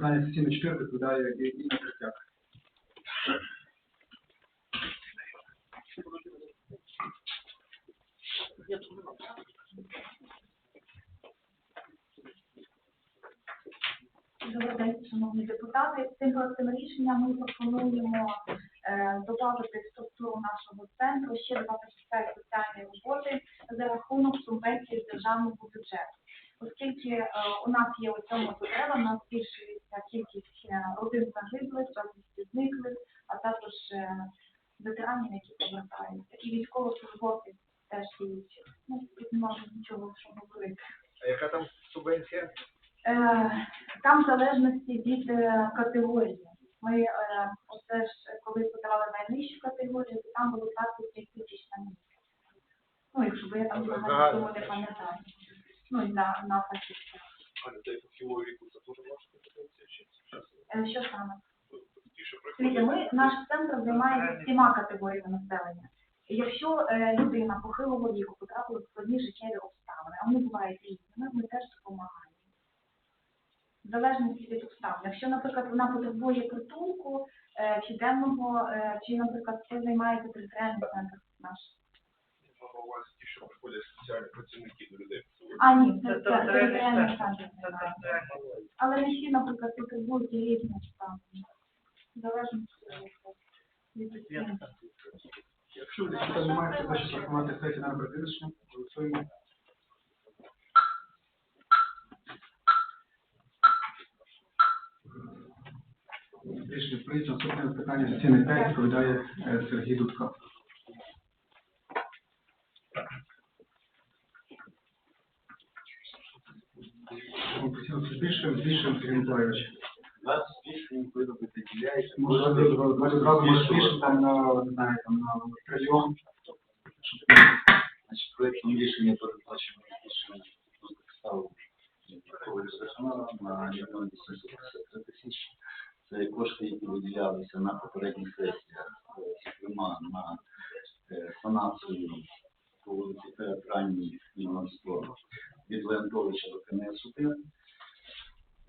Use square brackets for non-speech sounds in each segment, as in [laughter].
питання сесійне 4 відповідає Інна Третяк. Добрий день, шановні депутати. Цим проектом рішення ми пропонуємо е, додати в структуру нашого центру ще два фахівця соціальної роботи за рахунок субвенції з державного бюджету. Оскільки е, у нас є у цьому потреба, у нас збільшується кількість е, родин загиблих, безвісти зниклих, а також е, ветеранів, які повертаються, і військовослужбовців теж діючих. Ну, тут не можу нічого що говорити. А яка там субвенція? Е, Там в залежності від е, категорії. Ми е, оце ж коли подавали найнижчу категорію, то там було 25 тисяч на місяць. Ну, якщо б я там Тобто не пам'ятаю. Ну, і на, на фахівця. А людей по хімовій віку це теж ваша компетенція чи Е, Що саме? Дивіться, ми, наш центр займається всіма категоріями населення. І Якщо е, людина похилого віку потрапила в складні життєві обставини, а вони бувають різними, ми теж допомагаємо. В залежності від обставин. Якщо, наприклад, вона потребує притулку е, чи денного, е, чи, наприклад, це займається територіальний центр наш. мав на увазі ті, що приходять спеціальні працівники до людей. А, ні, це, це територіальний центр займається. Але не всі, наприклад, потребують і різні обставини. В залежності від обставин. Якщо депутат немає, то прошу пропонувати сесію на призначення. Голосуємо. Рішення прийнято. Наступне питання сесійне 5 відповідає е, Сергій Дудко. Ми постійно це збільшуємо, збільшуємо, Сергій Миколаївич. Вас більше ніколи не виділяється. Може, одразу може збільшити там на, не знаю, там на трильйон. Значить, проєктом рішення передбачено на мільйон 853 тисячі. Це кошти, які виділялися на попередній сесіях, е, зокрема на е, санацію по вулиці Театральній номер 100 від Леонтовича до КНСУТ.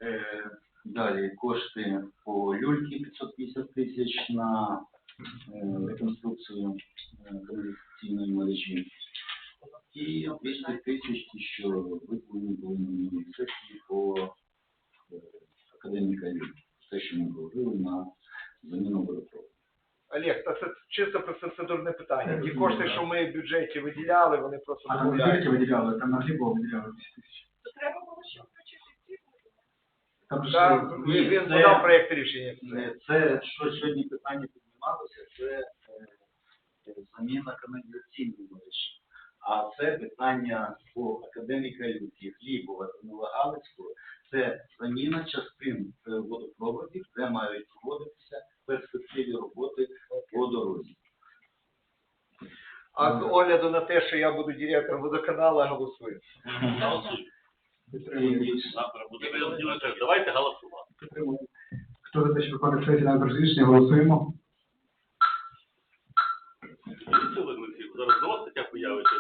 Е, Далі кошти по люльки 550 тисяч на е, реконструкцію е, каналізаційної мережі. І 200 тисяч, що виконані були на минулій сесії по е, академіка Люльки. Те, що ми говорили на заміну водопроводу. Олег, та це чисто процедурне питання. Ті кошти, що ми в бюджеті виділяли, вони просто А там додають. тільки виділяли, там на Глібово виділяли 10 тисяч. Там же Так, ж, він він це- подав проєкт рішення. Е, Це, що сьогодні питання піднімалося, це е, е, заміна каналізаційної мережі. А це питання по академіка Люті, Глібова та Новогалицького, це заміна частин е, водопроводів, де мають проводитися перспективі роботи по дорозі. А з огляду на те, голосую. Завтра буде виявлено. Давайте голосувати. Хто за те, що виконує сесію на рішення, голосуємо. Зараз нова стаття появиться,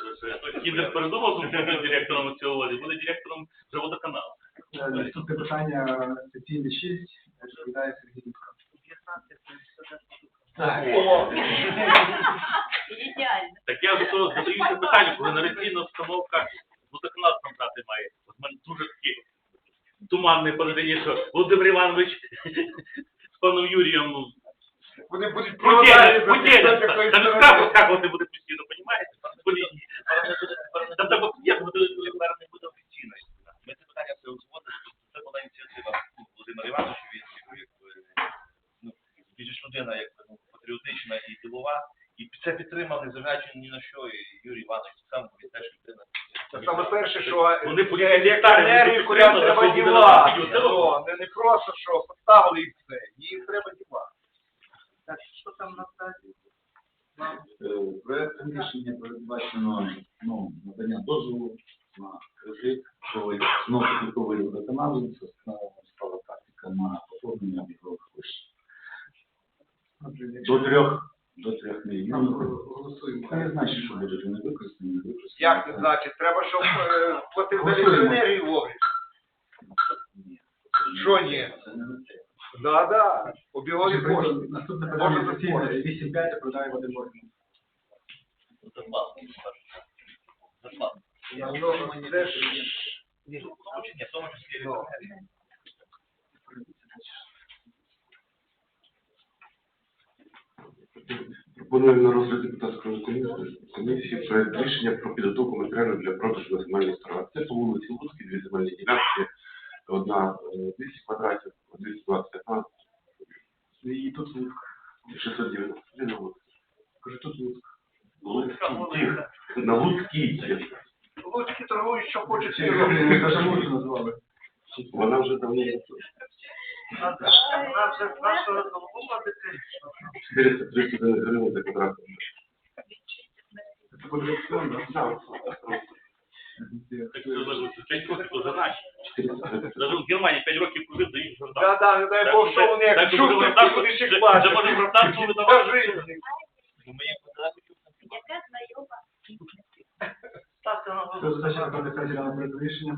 що Кіндер передумав, що буде директором цього воді, буде директором вже водоканалу. Е, Наступне питання сесійне 6, відповідає Сергій Дудко. Так. О, Так я до того задаюся питання, коли нараційна установка водоканал там брати має. От мене дуже таке туманне передання, що Володимир Іванович з паном Юрієм ну, вони будуть Поділять, проводити поділять. з якоїсь Там сторони. скакувати, скакувати буде постійно, понімаєте? По лінії. Там треба, як буде, коли не буде офіційно. Ми це питання все узгодили, це була ініціатива ну, Володимира Івановича, він керує, е, ну, більш людина як ну, патріотична і ділова, і це підтримав, незважаючи ні на що, і Юрій Іванович так само, він теж людина. Це саме перше, що Вони є електроенергію, куди треба що дівати. Ну, Не не просто, що поставили і все. Їх треба дівати. Е, Проектом рішення передбачено ну, надання дозволу на кредит по знову водоканалу. Це стала практика на поповнення обігових коштів. До трьох, до трьох там мільйонів. Це не значить, що будуть вони використані, не використані. Як це значить? Треба, щоб е, платив за електроенергію вовремя. Що ні? Це не на Да, да. Обігові Ще прийшло кошти. Наступне Може, питання це офіційне спорт. 8.5 продає Вадим Борисович. Зарплату. Зарплату. Ну, це ж- Ні, в тому числі, в тому числі Ну. Пропонуємо на розгляд депутатської комісії, комісії проект рішення про підготовку матеріалів для продажу на земельних торгах. Це по вулиці Луцькій, дві земельні ділянки, одна е, 200 квадратів, 225, І тут Луцьк. 691 на Луцькій. Кажу, тут Луцьк. Луцькій. На Луцькій. Луцькі торгують, що хочуть. Вона вже давно нашого голову дитини. 431 гривень за квадрат. Це буде аукціон, так? Так, Так що 5 років за наші. Даже в Германії 5 років дають Да, журнал. да, не дай Бог, що вони як чухнуть, будеш їх Вже бачити. може видавати. Скажи. Ну, ми чув, Яка знайома? Ставте на Це задача про сесії дане проект рішення.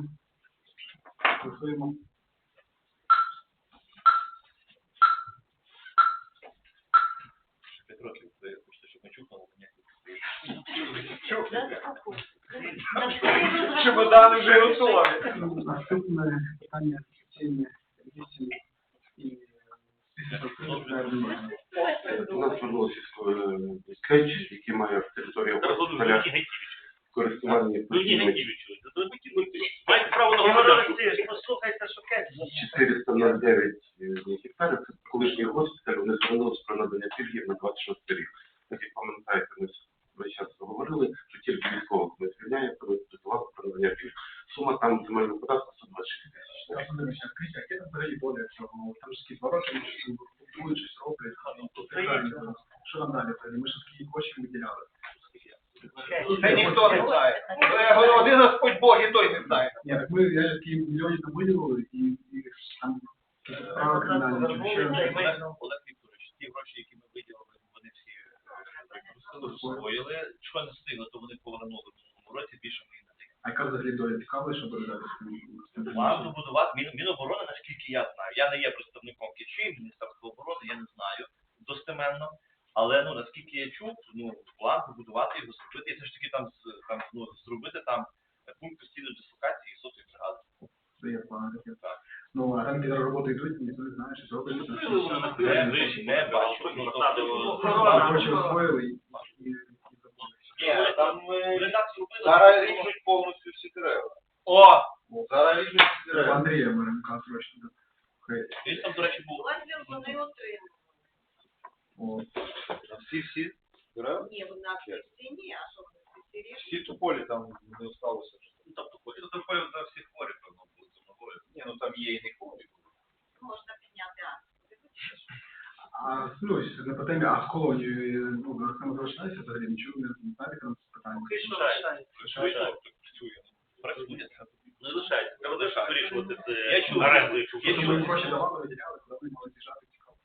Голосуємо. п'ять років, ви хочете, щоб ми чухали, ні. Чемодани вже готові. Наступне питання офіційне 8 і У нас звернулося скетч, який має в території Зараз буду поля Леонід користування Леонід постійно Гетівичу. Маєте право на господарку. послухайте, що кець. 409 гектарів, це колишній госпіталь, вони звернулися про надання пільгів на 26 рік. Так як пам'ятаєте, ми весь час говорили, що тільки військових ми звільняємо, то ми підготували про надання пільг. Сума там земельного податку 126 тисяч. Володимир, а скажіть, а яке там взагалі доля цього? Там ж якісь ворота, що будуть щось роблять, ну, то правильно. Що там далі? Ми ж скільки коштів виділяли. Це ніхто не знає. Я говорю, Один Господь Бог і той не знає. Ні, так ми, я ж такі мільйонів там виділили, і, і там Олег Вікторович, ті гроші, які ми виділили, вони всі освоїли. Що не встигли, то вони повернули в минулому році, більше ми. А яка взагалі доля цікава, що буде? План добудувати Мін- Міноборони, наскільки я знаю. Я не є представником КІЧІ, Міністерства оборони, я не знаю достеменно. Але ну наскільки я чув, ну план побудувати його зробити, і все ж таки там з- там ну зробити там пункт постійної дислокації сотої бригади. Це є плани такі. Ну, а там де роботи йдуть, ніхто не знає, що на Не, бачу. Ну, тобто, гроші освоїли і, і, і забули. Ні, там е, редакцію робили. Зараз ріжуть повністю всі дерева. О, Зараз ріжуть всі Це дерева. Андрія Маренка срочно. Хай. Він там, до речі, був. вони отримали. О, Всі всі дерева. Ні, на всі ні, а що ви всі Всі тополі там не осталося. Ну, тобто, потім такої на всі хворі, певно, були зимової. Ні, ну там є і не хворі. можна підняти А, ну, ще не по темі, а з колонією, ну, Олександр залишається взагалі, нічого не не знаєте, там це питання. Працює, працює. Працює. Не лишається. Треба лише вирішувати Я це чув. оренду, якщо Я Що чув. ми їм гроші давали, виділяли, куди вони мали з'їжджати, цікаво.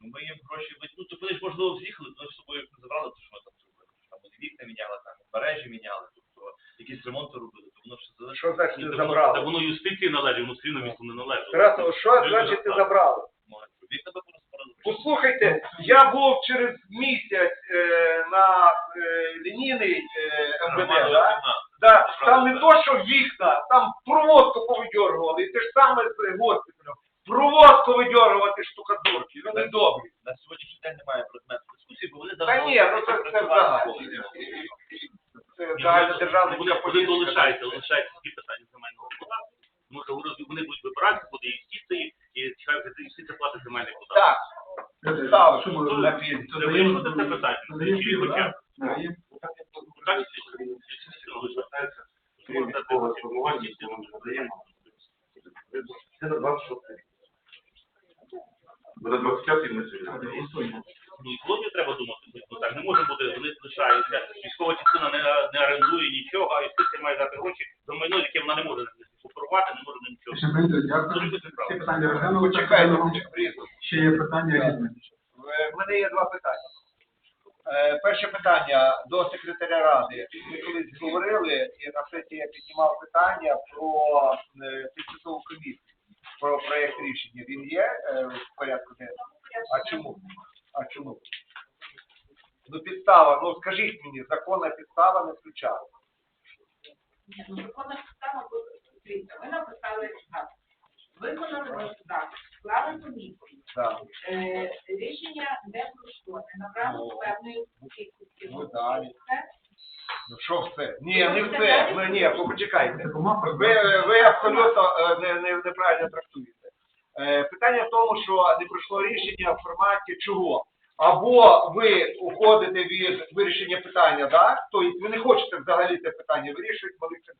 Ну, ми їм гроші, ви- ну, то вони ж, можливо, з'їхали, вони з собою їх не забрали, то що ми там зробили? Там вони вікна міняли, там мережі міняли, тобто якісь ремонти робили, то воно що значить Ні, ти так воно- забрали? Воно юстиції належить, воно все місту не належить. Тарасов, що значить ти забрали? Послухайте, я був через місяць е, на е, лінійний е, МВД, да? Да, там не то, що вікна, там проводку повидьоргували, і те ж саме з госпіталем. Проводку видьоргувати штукатурки, люди добрі. На сьогоднішній день немає предмету дискусії, бо вони Та ні, ну це, це взагалі. Це загальнодержавна Буде політика. залишається, лишається ті питання земельного податку. Тому що вони- будуть вибирати, буде юстиції, і чекають, і всі це платить земельний податок. Так, ставиш що ми на робимо? Це Це це питання. Чи хоча так? Юстиція лишається. Військове формування, яке ми надаємо. Це на 26 на 25 ми звільняємо. Голосуємо. Ну і колонію треба думати. Ну так не може бути, вони лишаються. Військова частина не, не орендує нічого, а юстиція має дати гроші за майно, яке вона не може купувати, не може нічого. Ще прийде, дякую. Всі питання розглянули. Почекайте. Ще є питання різні. Е, В мене є два питання. Е, Перше питання до секретаря ради. Ми колись говорили, і на сесії я піднімав питання про е, тимчасову комісію. Про проєкт рішення, він є е, в порядку денному? А чому? А чому? Ну, підстава, ну скажіть мені, законна підстава не включала. Ні, ну законна підстава, була дивіться, ви написали так. Виконали ваш запит, склали комісію. Так. Е, рішення не пройшло, не набрало Ну, певної кількості. ну, далі. Це Ну що все? Ні, не все. Ну, ні, почекайте. Ви, ви абсолютно е, не, не, неправильно трактуєте. Е, питання в тому, що не пройшло рішення в форматі чого. Або ви уходите від вирішення питання, да? тобто ви не хочете взагалі це питання вирішувати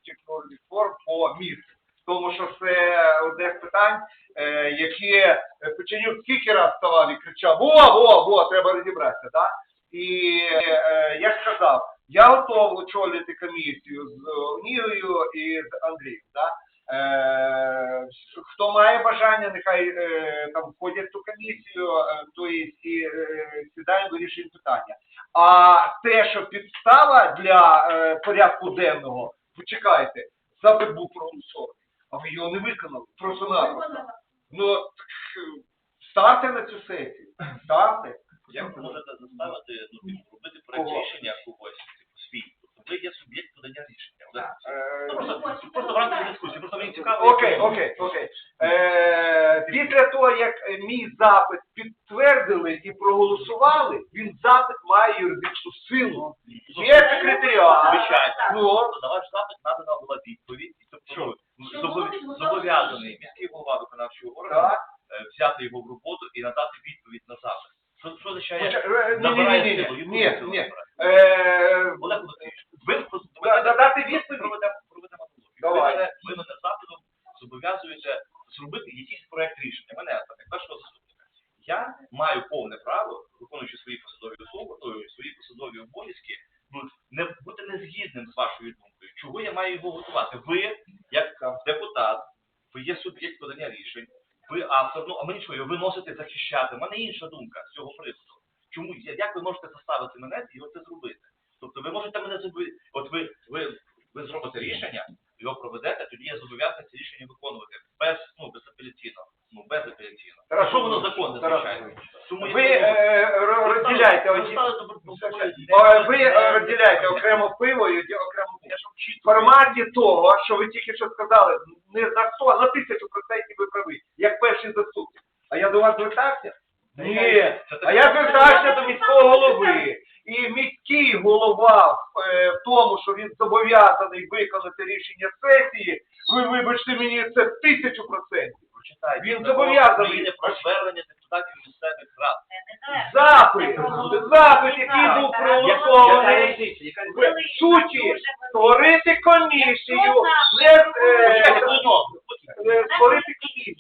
технологій форм по місту. Тому що це одне з питань, е, яке Печенюк скільки раз ставав і кричав, во, во, во, треба розібратися, да? І е, я сказав, я готов очолити комісію з Нігою і з Андрієм. Е, хто має бажання, нехай е, там входять в ту комісію, е, то і е, сідаємо, вирішуємо питання. А те, що підстава для е, порядку денного, почекайте, запит був проголосований, а ви його не виконали, просто напросто. Ну, е, ставте на цю сесію, ставте. Як ви можете заставити ну, типу, робити проект рішення когось, типу, свій? Тобто ви є суб'єкт подання рішення. Е, Ну, просто, просто в рамках дискусії, просто мені цікаво. Окей, окей, окей. Е, після того, як мій запит підтвердили і проголосували, він запит має юридичну силу. Є секретаріат. Звичайно. Ну, Тобто на ваш запит надана була відповідь, тобто ну, зобов- зобов'язаний міський голова виконавчого органу так. е, взяти його в роботу і надати відповідь на запит. Що, що означає? Е, Ні, ні, ні, ні, ні, ні. Е, Олег Олексійович, ви просто Да- додати відповідь? проведемо проведемо аналогію. Ви Давай. мене, ви мене запитом зобов'язуєте зробити якийсь проект рішення. Мене так, як першого заступника. Я маю повне право, виконуючи свої посадові особи, свої посадові обов'язки, ну не бути незгідним з вашою думкою. Чого я маю його готувати? Ви, як депутат, ви є суб'єкт подання рішень. Ви автор, ну а ми нічого, ви носите захищати. У мене інша думка з цього приводу. Чому як ви можете заставити мене і оце зробити? Тобто ви можете мене зробити, от ви, ви, ви зробите рішення, його проведете, тоді я зобов'язаний це рішення виконувати без, ну, безапеляційно. Ну, безапеляційно. Тарас Що воно законне, Тарас звичайно. Тому Ви е, ро- розділяйте ви оці. Е, Ви е, окремо пиво і окремо в форматі того, що ви тільки що сказали, не на 100, на тисячу процентів ви праві, як перший заступник. А я до вас звертався? Ні. А я звертався до міського голови. І міський голова е, в тому, що він зобов'язаний виконати рішення сесії, ви вибачте мені, це тисячу процентів. Прочитайте. Він зобов'язаний. Про звернення депутатів місцевих рад. Запит, запит, який був проголосований в суті створити комісію, не е, е, створити комісію.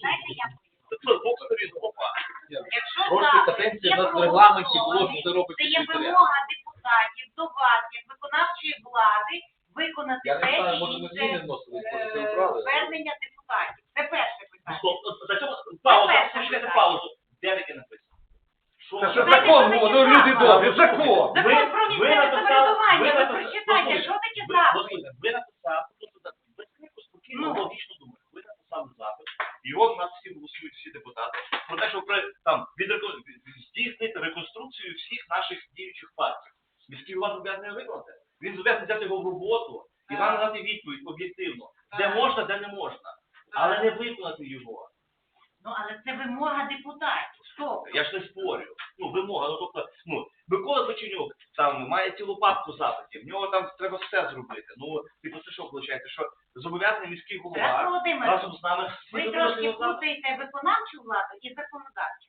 Що, запит катенція в нас в регламенті було, що це робить це є вимога депутатів до вас, як виконавчої влади, виконати те знаю, чи може ми зміни інше вносили, е, може це правильно. звернення депутатів. Це перше Ну, питання. стоп, от За цьому паузу, перше слухайте питання. паузу. Де таке написано? Що Це ви- що закон, ну, ну люди добрі, закон. Ви- Закон про ви місцеве написали- самоврядування, ви ви написали- прочитайте, послухайте, що таке ви- запит. послухайте, Ви написали, просто так, ви спокійно, Ну. логічно думаєте. Ви написали запит, і от нас всі голосують всі депутати, про те, що при, там, відреко- здійснити реконструкцію всіх наших діючих парків. Міський голова зобов'язаний виконати. Він зобов'язаний взяти його в роботу і вам Так. надати відповідь об'єктивно, де можна, де не можна, але не виконати його. Ну, але це вимога депутатів. Я ж не спорю. Ну, вимога, ну тобто, ну, Микола Печенюк там має цілу папку запитів, в нього там треба все зробити. Ну, типу, це що виходить? Що зобов'язаний міський Тарас голова Володимирович, разом з нами ви трошки плутаєте виконавчу владу і законодавчу.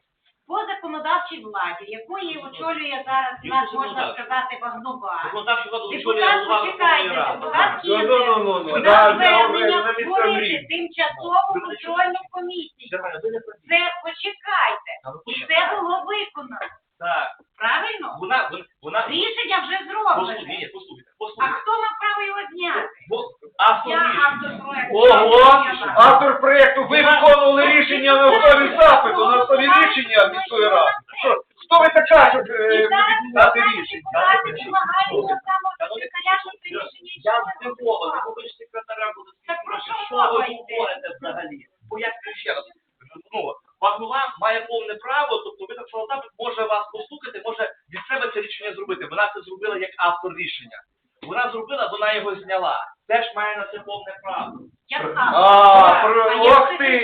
По законодавчій владі, якої очолює зараз наш, можна сказати, Вагнова, Законодавчу владу очолює Депутат, голова Верховної Ради. депутат Ну, ну, ну, ну, ну, на звернення на місце створити тимчасову контрольну комісію. Це почекайте. І це було виконано. Так. Правильно? Вона, вона, вона... Рішення вже Послухайте, зроблене. ні, ні, послухайте, А послухайте. хто мав право його зняти? Бо автор Я рішення. автор проекту. Ого, автор проєкту, ви виконували рішення на основі запиту, на основі рішення міської ради. Що, хто ви така, щоб е, І зараз відміняти депутати рішення? депутати вимагають так секретаря, щоб це рішення Я не здивований, ви ж секретаря буде Так про що що ви мова йде? говорите взагалі? Бо я ще раз, Вапнова має повне право, тобто ви так запит може вас послухати, може від себе це рішення зробити. Вона це зробила як автор рішення. Вона зробила, вона його зняла. Теж має на це повне право. Я А, про- ох ти!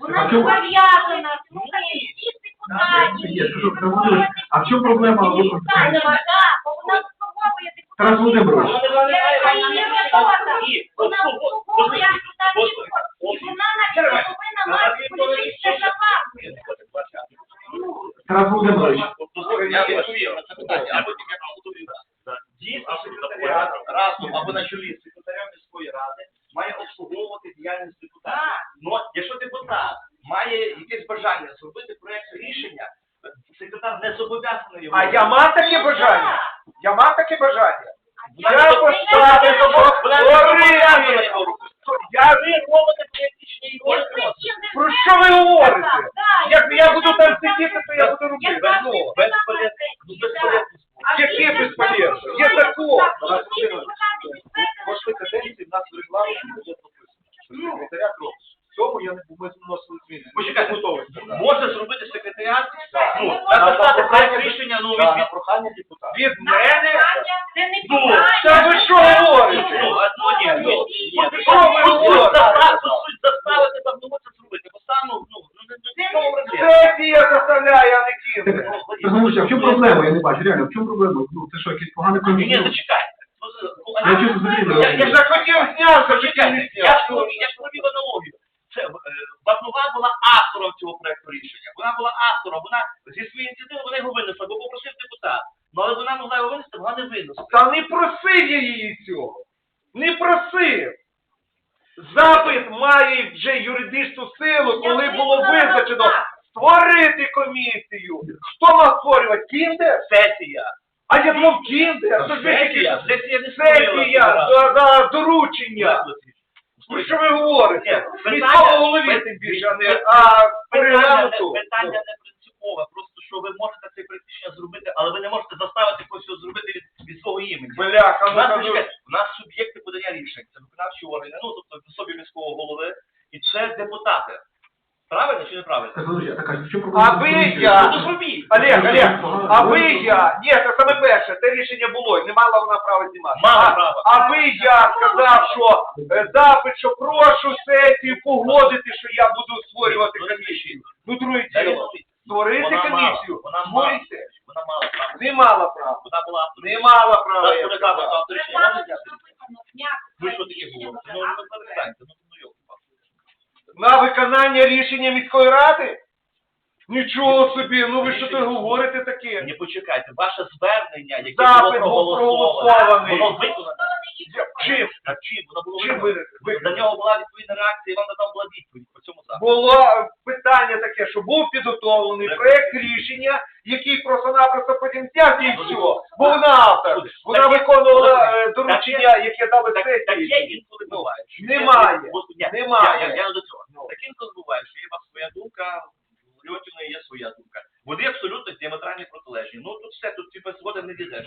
Вона а зобов'язана слухати всіх депутатів. А в чому проблема? Заслуговує депутатів. Тарас Володимирович. Вона не має Яка права її на робота. Ні, Вона от, от, заслуговує от, депутатів. І вона навіть повинна мати політичне заваблення. Тарас Володимирович, я відповім на це питання, а потім я. Дійсно, разом або на чолі з секретарем міської ради має обслуговувати діяльність депутатів. Ну, якщо депутат має якесь бажання зробити проєкт рішення, секретар не зобов'язаний його. А я мав таке бажання? Я мав таке бажання? Я Я поставив того Вона не зобов'язана горити. його робити. Я Ви робите проєкт рішення і Якби робите. чим не Про що ви говорите? Так, так, Як я буду там якби сидіти, то я буду Я робити. завжди Ну, сказала безполезно. це. Ну, безполезно. А Яке всі безполезно? депутати Є знають, закон. так, Тарас всі Володимирович, депутати підтвердили, Кожної що каденції в нас в регламенті було прописано, що секретаріат робить. В цьому я не ми вносили зміни. Почекайте, готовий. Може зробити секретаріат, ну, Ми написати можемо- проєкт рішення, ну, від, від, прохання депутата. Від на мене? питання Це не Ну, питання. та ви що говорите? ну, одно ні, ну, Ну, ну, що ви ну, говорите? заставити, суть заставити там, ну, це зробити, бо сам, ну, ну, ну, не, не, в чому проблема? Сесія заставляє, а не кіно. Тарас Володимирович, в чому проблема? Я не бачу, реально, в чому проблема? Ну, це що, якийсь поганий Ні, ні, конфлікт? зачекайте. Я чесно зрозумів. Я- захотів зняв, захотів Чекайте, не я ж зняв. провів- я ж провів аналогію. Це е, Вапнова була автором цього проекту рішення. Вона була автором, вона зі своєї ініціативи вона його винесла, бо попросив депутат. Ну але вона могла його винести, вона не винесла. Та не просив я її цього. Не просив. Запит має вже юридичну силу, коли було визначено створити комісію. Хто мав створювати? Кіндер? Сесія. А я думав кіндер. Це ж ви Сесія. такі- Сесія не створила Сесія, цього за, за доручення. Про що ви говорите? Ні, Міського питання- голові тим більше, а не а по Питання, регламенту. не, питання не принципове, просто що ви можете це практично зробити, але ви не можете заставити когось його зробити від, від свого імені. Бляха, У ну нас, кажу. почекайте, у нас суб'єкти подання рішень, це виконавчі органи, ну тобто в особі міського голови, і це депутати. Правильно чи неправильно? Тарас а в чому проблема? А ви я- Ну, то зробіть. Олег, Олег, а ви я, ні, це саме перше, те рішення було, і не мала вона права знімати. Мала А- права. А ви я сказав, що е, запит, що прошу сесію погодити, що я буду створювати комісію. Ну, друге Та ні, діло. Створити Вона мала, комісію. вона мала. Вона мала право. Не мала права. Вона була автором. Не мала права. Вона я сказав. Ви що таке говорите? Ну, не ну, перестаньте, ну, ну, йолки. На виконання рішення міської ради? Нічого собі, ну ви що то говорите таке? Не почекайте, ваше звернення, яке Запит було був проголосоване, проголосований. воно виконане. Чим? А чим? Воно було Чим виконане. ви? На нього була відповідна реакція, і вам надав була відповідь по цьому запиту. було питання таке, що був підготовлений проект рішення, який просто-напросто потім зняв і все. Бо вона автор. Вона Так виконувала так е, доручення, яке дали Так, так є сесії. інколи буває. що Немає. Немає. Я, я, я не до цього. Ну. Так інколи буває, що є у вас своя думка, у Льотіної є своя думка. Вони абсолютно діаметрально протилежні. Ну тут все, тут типу згоди не дійдеш.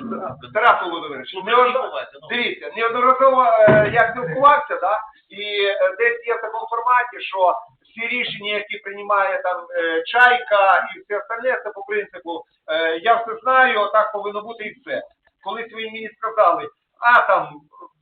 Тарас Володимирович, Ну, не такі ну. дивіться, неодноразово е, я спілкувався, да, і е, десь є в такому форматі, що всі рішення, які приймає там е, чайка і все остальне, це по принципу, е, я все знаю, отак повинно бути і все. Колись ви мені сказали, а там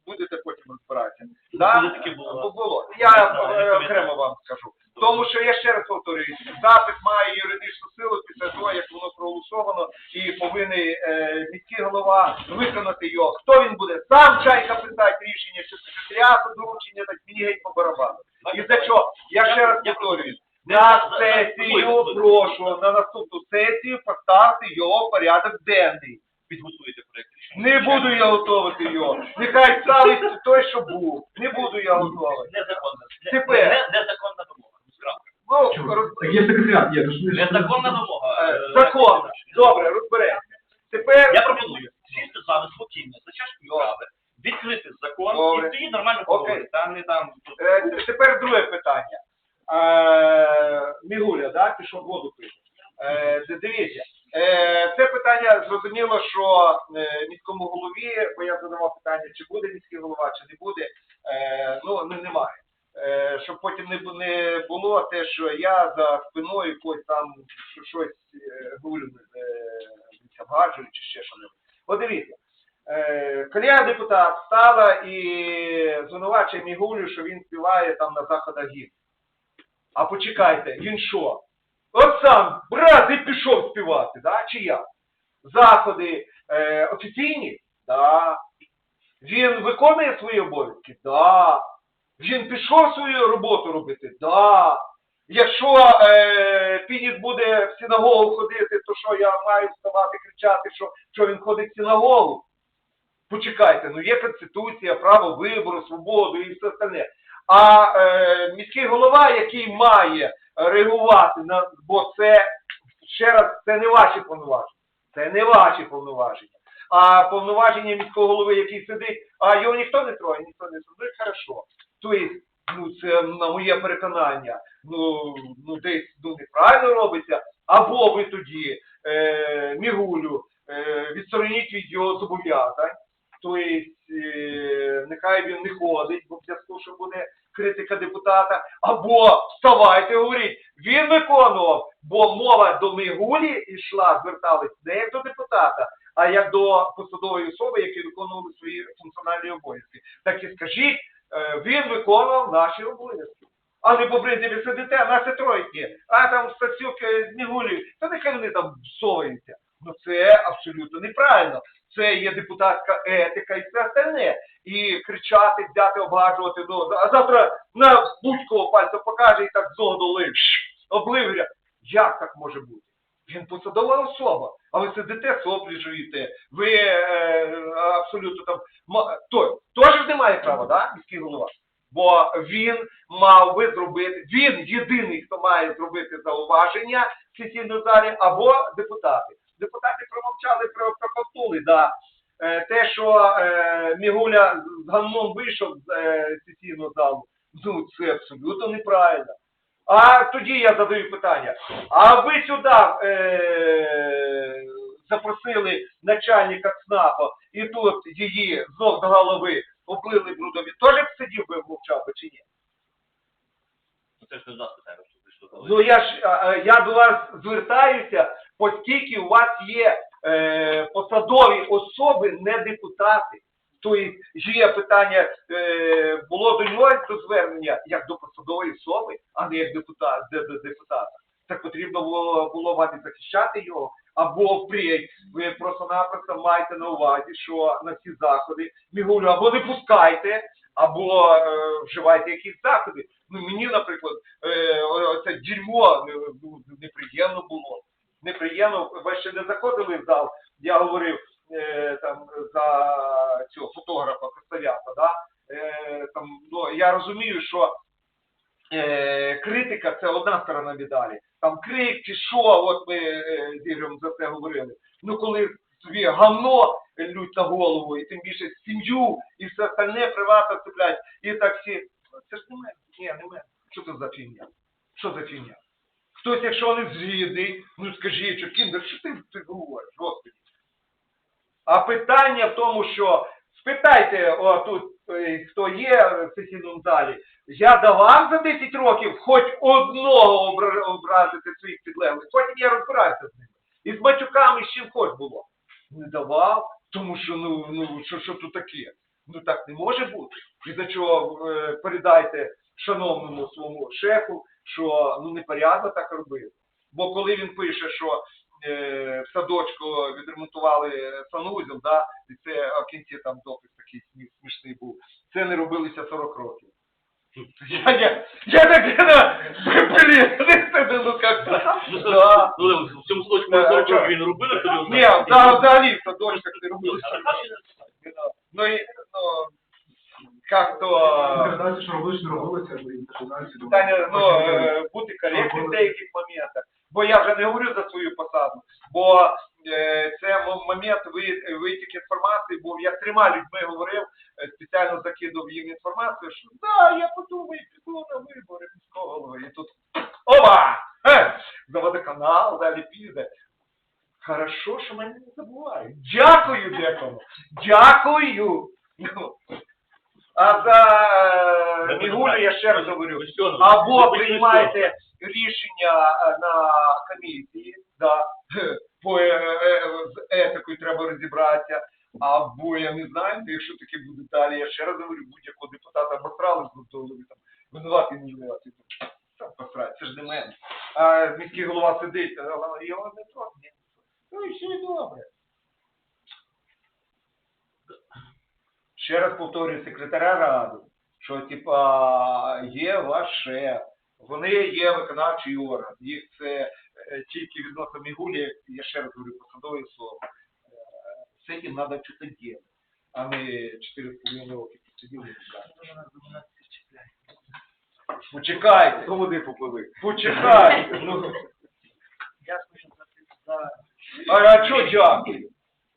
будете потім розбиратися. Да? Було? Було. Я е, окремо вам скажу. Тому що я ще раз повторюю, запит має юридичну силу після того, як воно проголосовано, і повинен е, міський голова виконати його. Хто він буде? Сам чайка писати рішення, чи секретаріату доручення, так мені геть по барабану. І за що? Я ще раз повторюю. На сесію прошу, на наступну сесію поставити його в порядок денний. Підготуєте проєкт рішення. Не буду я готувати його. Нехай ставить той, що був. Не буду я готувати. Незаконна. Тепер. не- Незаконна вимога. Справка. Ну, роз... Так є секретаріат, є. то ж ми Незаконна вимога. Е, Е, Закон. Добре, розберемося. Тепер Я пропоную сісти з вами спокійно, за чашкою кави, відкрити закон Добре. і тоді нормально Окей. поговорити. Там не там. е, тепер друге питання. Е, Мігуля, да, пішов воду пити. Е, дивіться, е, це питання зрозуміло, що е, міському голові, бо я задавав питання, чи буде міський голова, чи не буде, ну не, немає. щоб потім не, не було те, що я за спиною когось там що- щось говорю, обгаджую чи ще що-небудь. От дивіться, колега депутат стала і звинувачує Мігулю, що він співає там на заходах гімн. А почекайте, він що? От сам брат і пішов співати, да? чи як? Заходи е, офіційні? Да. Він виконує свої обов'язки? Да. Він пішов свою роботу робити? Да. Якщо е, Пініс буде в синагогу ходити, то що я маю вставати, кричати, що, що він ходить в синагогу? Почекайте, ну є Конституція, право вибору, свободу і все остальне. А е, міський голова, який має реагувати на бо це ще раз, це не ваші повноваження. Це не ваші повноваження. А повноваження міського голови, який сидить, а його ніхто не троє, ніхто не судить, хорошо. Тобто, ну це на моє переконання, ну, ну десь ну, неправильно робиться, або ви тоді е, Мігулю е, відстороніть від його зобов'язань. Тобто, е, нехай він не ходить, бо в зв'язку, що буде критика депутата, або вставайте говоріть, він виконував, бо мова до Мигулі йшла, звертались не як до депутата, а як до посадової особи, які виконували свої функціональні обов'язки. Так і скажіть, е, він виконував наші обов'язки. А не по принципі сидите, а нас і тройки, а там Стасюк е, з Мігулі, та нехай вони там соваються. Ну це абсолютно неправильно. Це є депутатська етика і все остальне. І кричати, взяти, обгажувати, ну, а завтра на будь-кого пальцем покаже і так зоду лив, обливря. Як так може бути? Він посадова особа, а ви сидите, соплі жуєте, ви е, абсолютно там той теж не має права, да, міський голова? Бо він мав би зробити, він єдиний, хто має зробити зауваження в сесійній залі, або депутати. Депутати промовчали, про- проковтули, да. Е, те, що е, Мігуля з ганном вийшов з е, сесійного залу, ну це абсолютно неправильно. А тоді я задаю питання. А ви сюди е, запросили начальника ЦНАПа і тут її знов до голови облили брудом, він теж б сидів би мовчав би чи ні? Ну, Це ж не нас питання, що ви що Ну я ж я до вас звертаюся, оскільки у вас є е, посадові особи, не депутати. Тобто є питання, е, було до нього до звернення як до посадової особи, а не як депутат, де, до депутата. Так потрібно було, було вам захищати його, або впредь ви просто-напросто маєте на увазі, що на ці заходи Мігулю або не пускайте, або е, вживайте якісь заходи. Ну мені, наприклад, е, оце дерьмо ну, неприємно було. Неприємно, ви ще не заходили в зал, я говорив е, там за цього фотографа Костовята, да? е, там, ну, я розумію, що е, критика це одна сторона медалі. Там крик чи що, от ми е, з Ігорем за це говорили. Ну коли собі гавно лють на голову, і тим більше сім'ю, і все остальне приватно цеплять, і так всі. Це ж не мене. Ні, не мене. Що це за фігня? Що за фігня? Хтось, якщо не згідний, ну скажіть, що кіндер, що ти, ти говориш, господи? А питання в тому, що спитайте о, тут, е, хто є в сесійному залі, я давав за 10 років хоч одного обра- образити своїх підлеглих, потім я розбираюся з ними. І з матюками з чим хоч було. Не давав, тому що ну, ну що, що тут таке? Ну так не може бути. І за чого е, передайте шановному своєму шефу, що ну непорядно так робити. Бо коли він пише, що е, в садочку відремонтували санузел, да, і це в кінці там допис такий смішний був, це не робилося 40 років. Я, я, я так, блін, [laughs] ну як Ну, Да. ну, в цьому случаю ми да. він робили, тоді Ні, взагалі в садочках не. Ну, і, ну, як то... Інтернацію, що робили, не робилося, бо інтернацію... Питання, ну, е, бути коректним в деяких моментах. Бо я вже не говорю за свою посаду, бо е, це м- момент ви- витік інформації, бо я з трьома людьми говорив, е, спеціально закидав їм інформацію, що да, я подумаю, піду на вибори міського голови. І тут оба! Е, за водоканал, далі піде. Хорошо, що мене не забувають. Дякую декому. Дякую. Ну, А за е, Мігулю я ще раз говорю, або приймайте рішення е, на комісії, да, [laughs] по е, з етикою треба розібратися, або я не знаю, якщо таке буде далі, я ще раз говорю, будь-якого депутата обосрали з голови, там, винуватий, не винуватий. Там посрать, це ж не мене. А міський голова сидить, а його не трогне. Ну і все добре. Ще раз повторюю секретаря ради, що типа є ваш шеф, вони є виконавчий орган, їх це е, тільки відносно Мігулі, я ще раз говорю посадові особи. Е, З цим треба щось робити, а не 4,5 роки ждали. Почекайте. До води поплили. Почекай. Ну, а, а що дякую?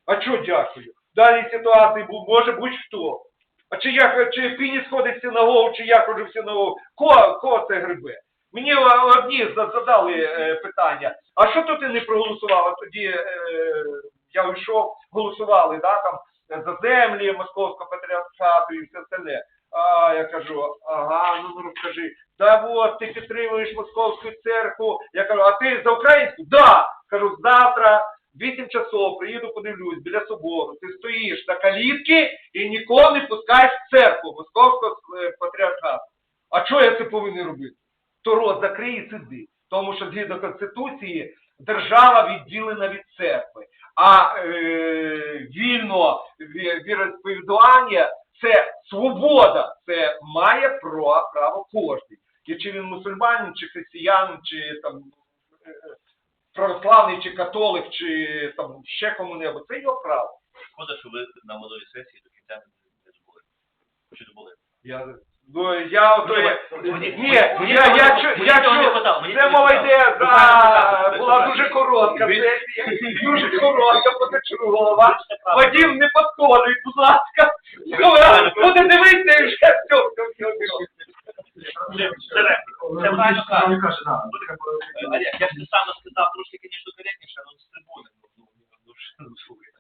А що дякую? В даній ситуації може будь-хто. А чи я чи піні сходиться на голову, чи я ходжу всі на голову? Ко, ко це грибе? Мені одні задали е, питання, а що то ти не проголосував? А тоді е, я вийшов, голосували, да, там, за землі Московського патріархату і все остальне. А я кажу, ага, ну ну розкажи. Да от, ти підтримуєш московську церкву. Я кажу, а ти за українську? Да. Кажу, завтра в 8 часов приїду, подивлюсь біля собору. Ти стоїш на калітки і нікого не пускаєш в церкву московського е, патріархату. А що я це повинен робити? То рот закрий і сиди. Тому що згідно Конституції держава відділена від церкви. А е, вільно ві- віросповідання це свобода, це має право, кожен. І чи він мусульманин, чи християнин, чи там е, православний, чи католик, чи там ще кому-небудь, це його право. Шкода, що ви на минулій сесії до кінця не добули. Чи добули? Я, ну, я, Мені- ні, мені я, я, я це мова йде за, була дуже коротка сесія, дуже коротка, позачергова. Вадим, не підходить, будь ласка. Буде дивитися і вже все, все, все, все. Це репліка. Це правильно каже. Правильно каже, да. А я, я ж не сам сказав, трошки, звісно, коректніше, але з трибуни. Ну, ну, ну, ну, ну, слухайте.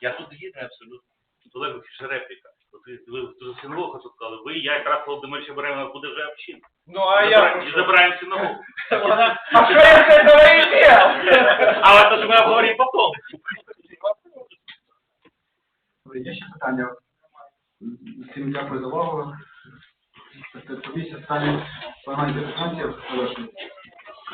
Я тут гідний абсолютно. Олег Олексійович, репліка. От Ви, ви дуже синагогу тут сказали. Ви, я якраз Володимир беремо буде вже община. Ну, а я... І забираємо синагогу. [laughs] А що я з этого і делал? [laughs] А это же мы обговорим потом. Є ще питання? Всім дякую за увагу. Комісія стані погано депутатів. Прошу.